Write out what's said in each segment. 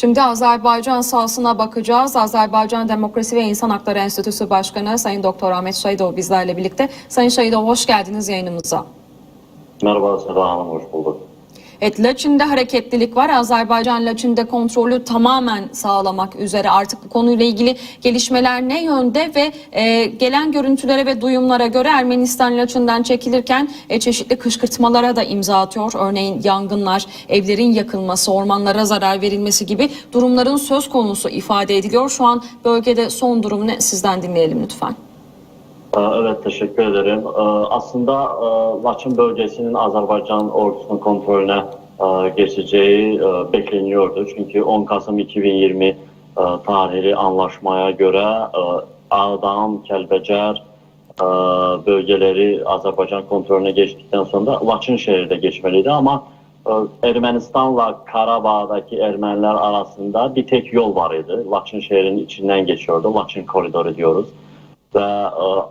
Şimdi Azerbaycan sahasına bakacağız. Azerbaycan Demokrasi ve İnsan Hakları Enstitüsü Başkanı Sayın Doktor Ahmet Şahidov bizlerle birlikte. Sayın Şahidov hoş geldiniz yayınımıza. Merhaba Seda Hanım, hoş bulduk. Evet, Laçin'de hareketlilik var. Azerbaycan Laçin'de kontrolü tamamen sağlamak üzere. Artık bu konuyla ilgili gelişmeler ne yönde ve e, gelen görüntülere ve duyumlara göre Ermenistan Laçin'den çekilirken e, çeşitli kışkırtmalara da imza atıyor. Örneğin yangınlar, evlerin yakılması, ormanlara zarar verilmesi gibi durumların söz konusu ifade ediliyor. Şu an bölgede son durum ne? Sizden dinleyelim lütfen. Ee, Evet, teşekkür ederim. Ee, Aslında e, Laçın bölgesinin Azerbaycan ordusunun kontrolüne e, geçeceği e, bekleniyordu. Çünkü 10 Kasım 2020 e, tarihli anlaşmaya göre e, Ağdam, Kelbecer e, bölgeleri Azerbaycan kontrolüne geçtikten sonra Laçın şehri de geçmeliydi ama e, Ermenistan'la Karabağ'daki Ermeniler arasında bir tek yol var idi. Laçın şehrinin içinden geçiyordu. Laçın koridoru diyoruz. Ve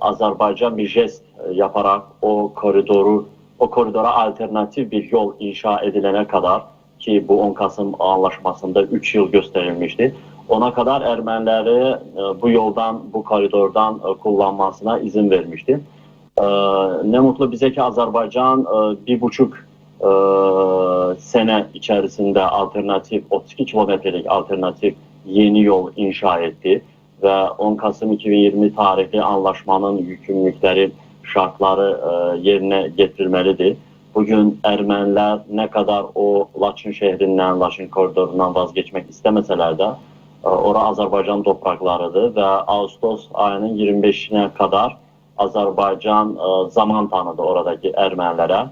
Azerbaycan bir jest e, yaparak o koridoru o koridora alternatif bir yol inşa edilene kadar ki bu 10 Kasım anlaşmasında 3 yıl gösterilmişti. Ona kadar Ermenileri e, bu yoldan, bu koridordan e, kullanmasına izin vermişti. Ne mutlu bize ki Azerbaycan bir buçuk sene içerisinde alternatif 32 kilometrelik alternatif yeni yol inşa etti ve 10 Kasım 2020 tarihli anlaşmanın yükümlülükleri, şartları e, yerine getirilmelidir. Bugün Ermeniler ne kadar o Laçın şehrinden, Laçın koridorundan vazgeçmek istemeseler de e, ora Azerbaycan topraklarıdır ve Ağustos ayının 25'ine kadar Azerbaycan e, zaman tanıdı oradaki Ermenilere.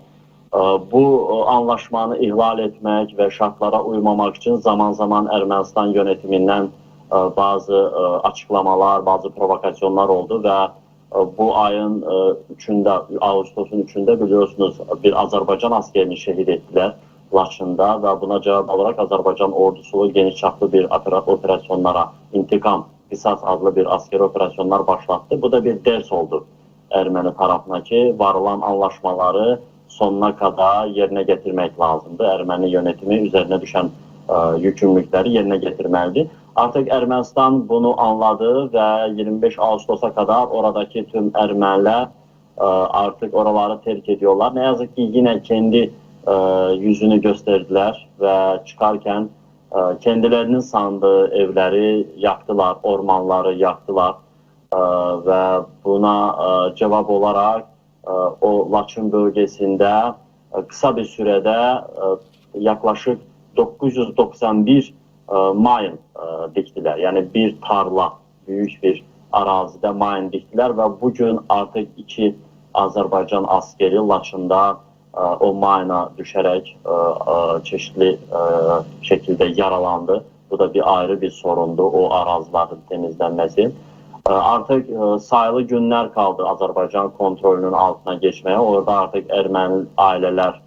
E, Bu anlaşmanı ihlal etmek ve şartlara uymamak için zaman zaman Ermənistan yönetiminden e, E, bazı e, açıqlamalar, bazı provokasyonlar oldu və e, bu ayın 3-də, avqustusun 3-də biliyorsunuz bir Azərbaycan askerini şəhid etdilər Laçında və buna cavab olaraq Azərbaycan ordusu geniş çaplı bir operasyonlara intikam qisas adlı bir askeri operasyonlar başlattı. Bu da bir dərs oldu Erməni tarafına ki, varılan anlaşmaları sonuna kadar yerinə getirmək lazımdır. Erməni yönetimi üzərinə düşən ə, yükümlülükləri yerinə getirməlidir. Artık Ermənistan bunu anladı ve 25 Ağustos'a kadar oradaki tüm Ermeniler e, artık oraları terk ediyorlar. Ne yazık ki yine kendi e, yüzünü gösterdiler ve çıkarken e, kendilerinin sandığı evleri yaktılar, ormanları yaktılar E, ve buna e, cevap olarak e, o Laçın bölgesinde e, kısa bir sürede e, yaklaşık 991 e, mayın e, diktiler. Yani bir tarla, büyük bir arazide mayın diktiler ve bugün artık iki Azerbaycan askeri Laçında e, o mayına düşerek e, çeşitli şekilde yaralandı. Bu da bir ayrı bir sorundu o arazilerin temizlenmesi. Artık sayılı günler kaldı Azerbaycan kontrolünün altına geçmeye. Orada artık Ermeni aileler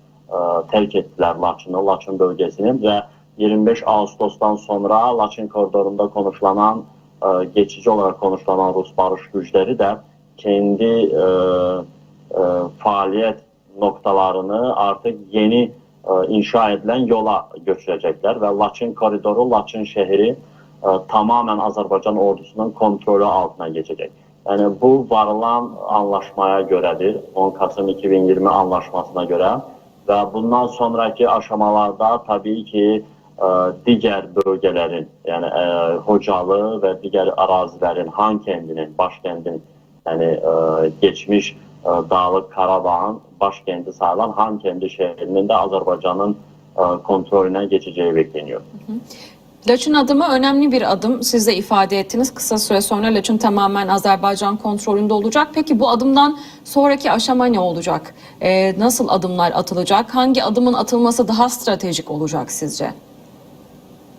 terk ettiler Laçını, Laçın bölgesini ve 25 Ağustos'tan sonra Laçın koridorunda konuşlanan, e, geçici olarak konuşlanan Rus barış güçleri de kendi e, e, faaliyet noktalarını artık yeni e, inşa edilen yola götürecekler ve Laçın koridoru, Laçın şehri e, tamamen Azerbaycan ordusunun kontrolü altına geçecek. Yani bu varılan anlaşmaya göredir. 10 Kasım 2020 anlaşmasına göre ve bundan sonraki aşamalarda tabii ki e, diğer bölgelerin yani e, Hocalı ve diğer arazilerin Han kendinin, başkentin yani e, geçmiş e, Dağlık Karabağ'ın başkenti sayılan Han kendi şehrinin de Azerbaycan'ın e, kontrolüne geçeceği bekleniyor. Laçın adımı önemli bir adım. Siz de ifade ettiniz. Kısa süre sonra Laçın tamamen Azerbaycan kontrolünde olacak. Peki bu adımdan sonraki aşama ne olacak? Ee, nasıl adımlar atılacak? Hangi adımın atılması daha stratejik olacak sizce?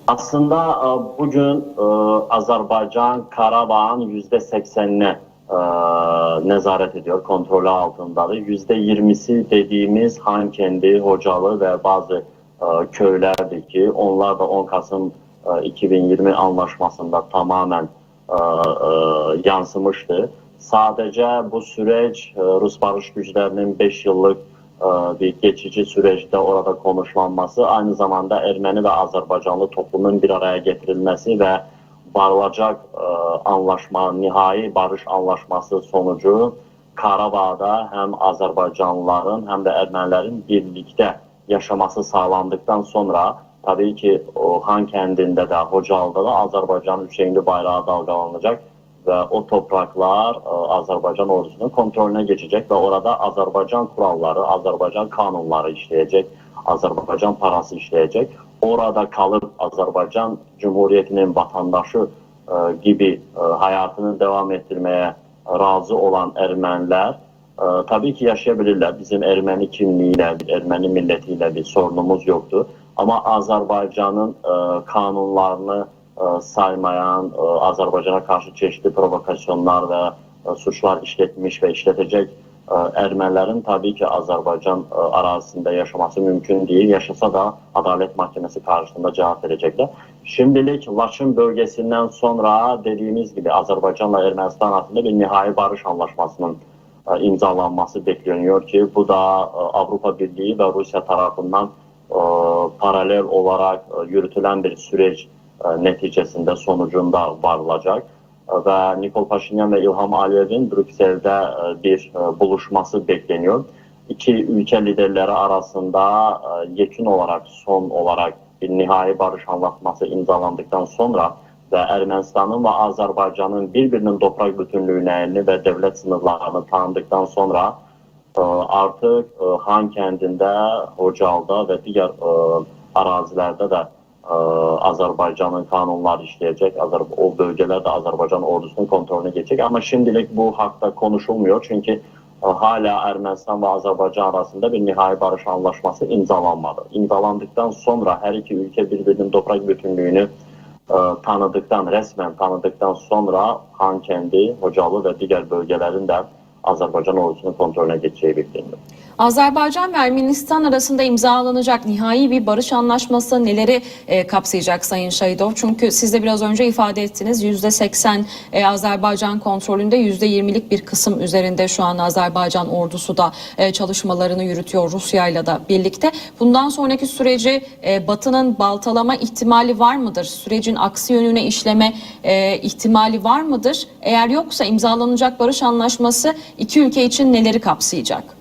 Aslında e, bugün e, Azerbaycan Karabağ'ın yüzde seksenine e, nezaret ediyor, kontrolü altındadır. Yüzde yirmisi dediğimiz Han kendi, Hocalı ve bazı köylerdi ki onlar da 10 Kasım e, 2020 anlaşmasında tamamen yansımıştı. Sadece bu süreç Rus barış güçlerinin 5 yıllık bir geçici süreçte orada konuşlanması aynı zamanda Ermeni ve Azerbaycanlı toplumun bir araya getirilmesi ve varılacak e, anlaşma, nihai barış anlaşması sonucu Karabağ'da hem Azerbaycanlıların hem de Ermenilerin birlikte yaşaması sağlandıktan sonra tabii ki o Han kendinde de Hocalı'da da Azerbaycan Hüseyinli bayrağı dalgalanacak ve o topraklar e, Azerbaycan ordusunun kontrolüne geçecek ve orada Azerbaycan kuralları, Azerbaycan kanunları işleyecek, Azerbaycan parası işleyecek. Orada kalıp Azerbaycan Cumhuriyeti'nin vatandaşı e, gibi e, hayatını devam ettirmeye razı olan Ermeniler tabii ki yaşayabilirler. Bizim Ermeni kimliğiyle, Ermeni milletiyle bir sorunumuz yoktu. Ama Azerbaycan'ın e, kanunlarını saymayan, e, Azerbaycan'a karşı çeşitli provokasyonlar ve e, suçlar işletmiş ve işletecek e, Ermenilerin tabii ki Azerbaycan e, arazisinde yaşaması mümkün değil. Yaşasa da Adalet Mahkemesi karşısında cevap verecekler. Şimdilik Laçın bölgesinden sonra dediğimiz gibi Azerbaycanla Ermenistan arasında bir nihai barış anlaşmasının e, imzalanması bekleniyor ki bu da e, Avrupa Birliği ve Rusya tarafından e, paralel olarak e, yürütülen bir süreç e, neticesinde sonucunda varılacak. E, Ve Nikol Paşinyan ve İlham Aliyev'in Brüksel'de e, bir e, buluşması bekleniyor. İki ülke liderleri arasında yekün olarak son olarak bir nihai barış anlaşması imzalandıktan sonra ve Ermenistan'ın ve Azerbaycan'ın birbirinin toprak bütünlüğünü ve devlet sınırlarını tanıdıktan sonra e, artık e, Han kendinde, Hocal'da ve diğer e, arazilerde de e, Azerbaycan'ın kanunları işleyecek. Azer o bölgelerde Azerbaycan ordusunun kontrolüne geçecek. Ama şimdilik bu hakta konuşulmuyor. Çünkü e, hala Ermenistan ve Azerbaycan arasında bir nihai barış anlaşması imzalanmadı. İmzalandıktan sonra her iki ülke birbirinin toprak bütünlüğünü e, tanıdıktan, resmen tanıdıktan sonra Han kendi, Hocalı ve diğer bölgelerin de Azerbaycan ordusunun kontrolüne geçeceği bekleniyor. Azerbaycan ve Ermenistan arasında imzalanacak nihai bir barış anlaşması neleri e, kapsayacak Sayın Şahidov? Çünkü siz de biraz önce ifade ettiniz %80 e, Azerbaycan kontrolünde %20'lik bir kısım üzerinde şu an Azerbaycan ordusu da e, çalışmalarını yürütüyor Rusya ile de birlikte. Bundan sonraki süreci e, Batı'nın baltalama ihtimali var mıdır? Sürecin aksi yönüne işleme e, ihtimali var mıdır? Eğer yoksa imzalanacak barış anlaşması iki ülke için neleri kapsayacak?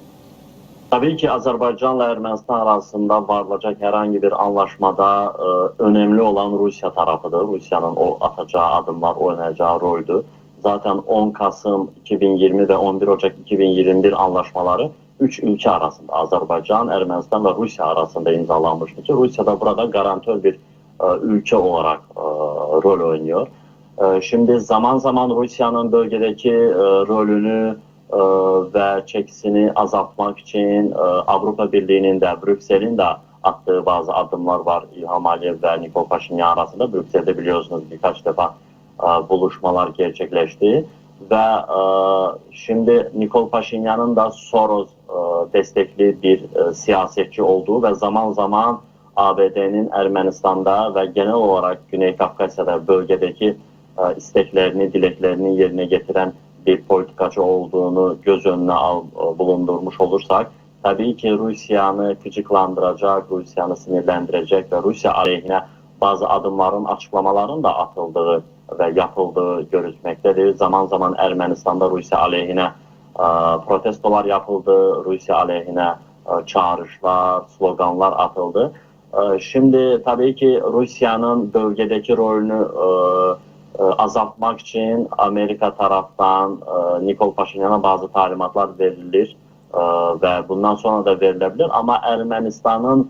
Tabii ki Azerbaycanla Ermenistan arasında varılacak herhangi bir anlaşmada e, önemli olan Rusya tarafıdır. Rusya'nın o atacağı adımlar, oynayacağı roldü. Zaten 10 Kasım 2020 ve 11 Ocak 2021 anlaşmaları 3 ülke arasında Azerbaycan, Ermenistan ve Rusya arasında imzalanmıştı ki Rusya da burada garantör bir e, ülke olarak e, rol oynuyor. E, şimdi zaman zaman Rusya'nın bölgedeki e, rolünü e, ve çekisini azaltmak için e, Avrupa Birliği'nin de Brüksel'in de attığı bazı adımlar var. İlham Aliyev ve Nikol Paşinyan arasında Brüksel'de biliyorsunuz birkaç defa e, buluşmalar gerçekleşti. Ve e, şimdi Nikol Paşinyan'ın da Soros destekli bir siyasetçi olduğu ve zaman zaman ABD'nin Ermenistan'da ve genel olarak Güney Kafkasya'da bölgedeki isteklerini, dileklerini yerine getiren bir politikacı olduğunu göz önüne al, e, bulundurmuş olursak tabii ki Rusya'nı gıcıklandıracak, Rusya'nı sinirlendirecek ve Rusya aleyhine bazı adımların açıklamaların da atıldığı ve yapıldığı görülmektedir. Zaman zaman Ermenistan'da Rusya aleyhine e, protestolar yapıldı, Rusya aleyhine e, çağrışlar, sloganlar atıldı. Şimdi tabii ki Rusya'nın bölgedeki rolünü e, azaltmak için Amerika taraftan e, Nikol Paşinyan'a bazı talimatlar verilir e, ve bundan sonra da verilebilir ama Ermenistan'ın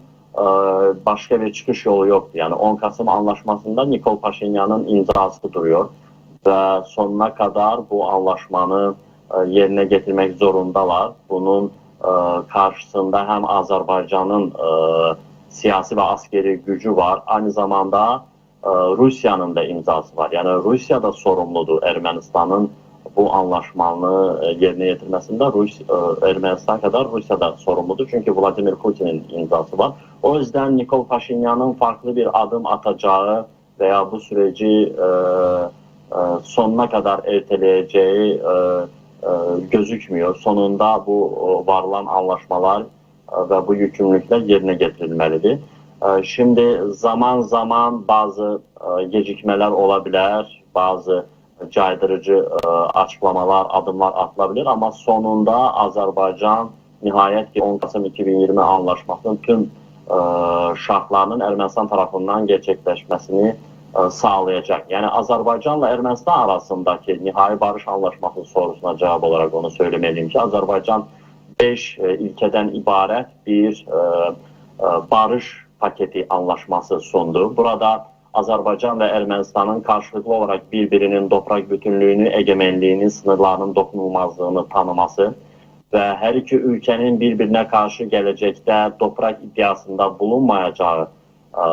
başka bir çıkış yolu yoktu. Yani 10 Kasım anlaşmasında Nikol Paşinyan'ın imzası duruyor ve sonuna kadar bu anlaşmanı yerine getirmek zorundalar. Bunun karşısında hem Azerbaycan'ın siyasi ve askeri gücü var. Aynı zamanda Rusya'nın da imzası var. Yani Rusya da sorumludur Ermenistan'ın bu anlaşmanı e, yerine getirmesinde Rus, e, Ermenistan kadar Rusya da sorumludur. Çünkü Vladimir Putin'in imzası var. O yüzden Nikol Paşinyan'ın farklı bir adım atacağı veya bu süreci e, sonuna kadar erteleyeceği gözükmüyor. Sonunda bu e, varılan anlaşmalar e, ve bu yükümlülükler yerine getirilmelidir. E, Şimdi zaman zaman bazı e, gecikmeler olabilir, bazı caydırıcı e, açıklamalar, adımlar atılabilir ama sonunda Azerbaycan nihayet ki 10 Kasım 2020 anlaşmasının tüm e, şartlarının Ermənistan tarafından gerçekleşmesini sağlayacak. Yani Azerbaycanla Ermənistan arasındaki nihai barış anlaşması sorusuna cevap olarak onu söylemeliyim ki Azerbaycan 5 ilkeden ibaret bir barış paketi anlaşması sundu. Burada Azerbaycan ve Ermənistanın karşılıklı olarak birbirinin toprak bütünlüğünü, egemenliğini, sınırlarının dokunulmazlığını tanıması ve her iki ülkenin birbirine karşı gelecekte toprak iddiasında bulunmayacağı e,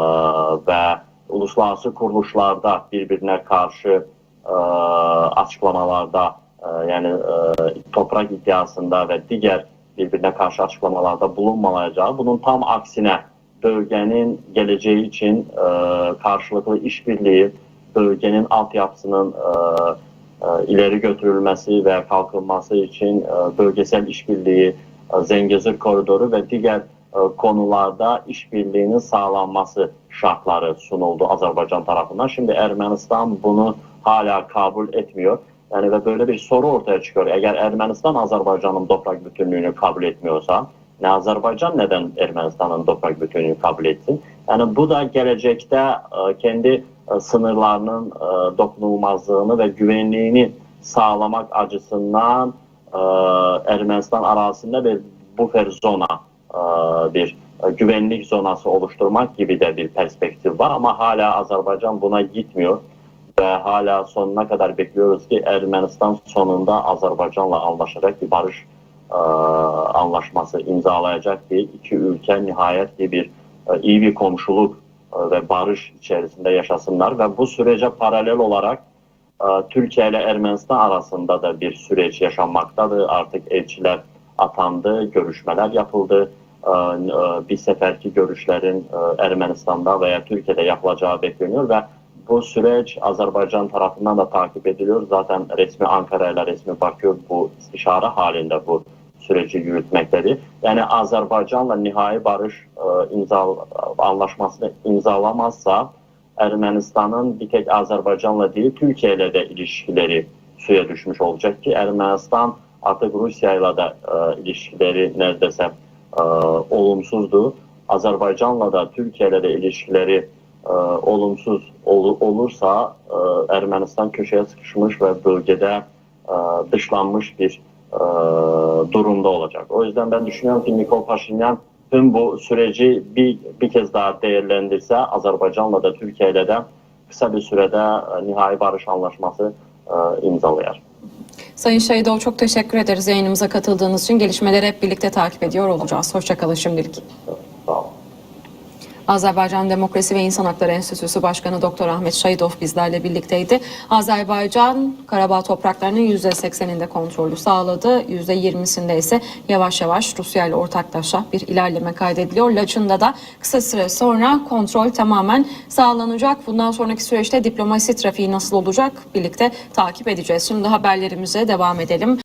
ve uluslararası kuruluşlarda birbirine karşı e, açıklamalarda e, yani e, toprak iddiasında ve diğer birbirine karşı açıklamalarda bulunmayacağı bunun tam aksine bölgenin geleceği için e, karşılıklı işbirliği, bölgenin altyapısının e, e, ileri götürülmesi ve kalkınması için e, bölgesel işbirliği, e, Zengezur koridoru ve diğer e, konularda işbirliğinin sağlanması şartları sunuldu Azerbaycan tarafından. Şimdi Ermenistan bunu hala kabul etmiyor. Yani ve böyle bir soru ortaya çıkıyor. Eğer Ermenistan Azerbaycan'ın toprak bütünlüğünü kabul etmiyorsa, ne Azerbaycan neden Ermenistan'ın toprak bütünlüğünü kabul etsin? Yani bu da gelecekte e, kendi e, sınırlarının e, dokunulmazlığını ve güvenliğini sağlamak açısından e, Ermenistan arasında bir buffer zona, bir güvenlik zonası oluşturmak gibi de bir perspektif var ama hala Azerbaycan buna gitmiyor ve hala sonuna kadar bekliyoruz ki Ermenistan sonunda Azerbaycan'la anlaşacak bir barış e, anlaşması imzalayacak ki iki ülke nihayet ki bir e, iyi bir komşuluk e, ve barış içerisinde yaşasınlar ve bu sürece paralel olarak e, Türkiye ile Ermenistan arasında da bir süreç yaşanmaktadır. Artık elçiler atandı, görüşmeler yapıldı. E, e, Bir seferki görüşlerin e, Ermenistan'da veya Türkiye'de yapılacağı bekleniyor ve bu süreç Azerbaycan tarafından da takip ediliyor. Zaten resmi Ankara ile resmi Bakü bu istişare halinde bu süreci yürütmektedir. Yani Azerbaycanla nihai barış e, imza anlaşmasını imzalamazsa Ermenistan'ın bir tek Azerbaycan'la değil Türkiye ile de ilişkileri suya düşmüş olacak ki Ermenistan artık Rusya ile de e, ilişkileri neredeyse e, olumsuzdu. Azerbaycan'la da Türkiye ile de ilişkileri e, olumsuz ol- olursa e, Ermenistan köşeye sıkışmış ve bölgede e, dışlanmış bir e, durumda olacak. O yüzden ben düşünüyorum ki Nikol Paşinyan tüm bu süreci bir, bir kez daha değerlendirse Azerbaycan'la da Türkiye ile de kısa bir sürede e, nihai barış anlaşması e, imzalayar. Sayın Şahidov çok teşekkür ederiz yayınımıza katıldığınız için. Gelişmeleri hep birlikte takip ediyor olacağız. Hoşçakalın şimdilik. Sağ olun. Azerbaycan Demokrasi ve İnsan Hakları Enstitüsü Başkanı Doktor Ahmet Şahidov bizlerle birlikteydi. Azerbaycan Karabağ topraklarının %80'inde kontrolü sağladı. %20'sinde ise yavaş yavaş Rusya ile ortaklaşa bir ilerleme kaydediliyor. Laçın'da da kısa süre sonra kontrol tamamen sağlanacak. Bundan sonraki süreçte diplomasi trafiği nasıl olacak birlikte takip edeceğiz. Şimdi haberlerimize devam edelim.